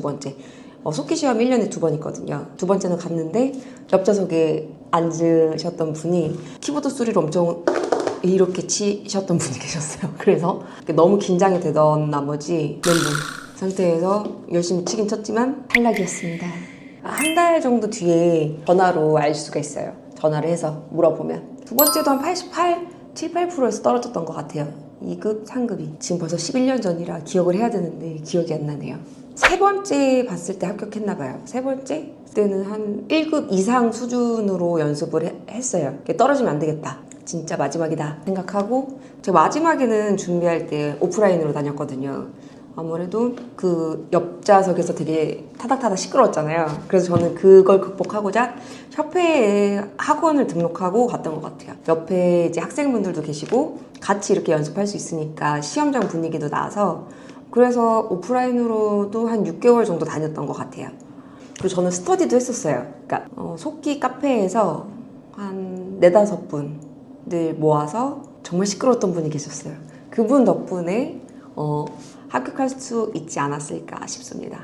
두 번째 어, 속기 시험 1년에 두 번 있거든요. 두 번째는 갔는데 옆좌석에 앉으셨던 분이 키보드 소리를 엄청 이렇게 치셨던 분이 계셨어요. 그래서 너무 긴장이 되던 나머지 멘붕 상태에서 열심히 치긴 쳤지만 탈락이었습니다. 한 달 정도 뒤에 전화로 알 수가 있어요. 전화를 해서 물어보면 두 번째도 한 88, 7, 8%에서 떨어졌던 것 같아요. 2급, 3급이 지금 벌써 11년 전이라 기억을 해야 되는데 기억이 안 나네요. 세 번째 봤을 때 합격했나 봐요. 세 번째 때는 한 1급 이상 수준으로 연습을 해- 했어요. 떨어지면 안 되겠다. 진짜 마지막이다 생각하고 제가 마지막에는 준비할 때 오프라인으로 다녔거든요. 아무래도 그 옆좌석에서 되게 타닥타닥 시끄러웠잖아요. 그래서 저는 그걸 극복하고자 협회에 학원을 등록하고 갔던 것 같아요. 옆에 이제 학생분들도 계시고 같이 이렇게 연습할 수 있으니까 시험장 분위기도 나서 그래서 오프라인으로도 한 6개월 정도 다녔던 것 같아요. 그리고 저는 스터디도 했었어요. 그러니까 어, 속기 카페에서 한 네다섯 분들 모아서 정말 시끄러웠던 분이 계셨어요. 그분 덕분에 어, 합격할 수 있지 않았을까 싶습니다.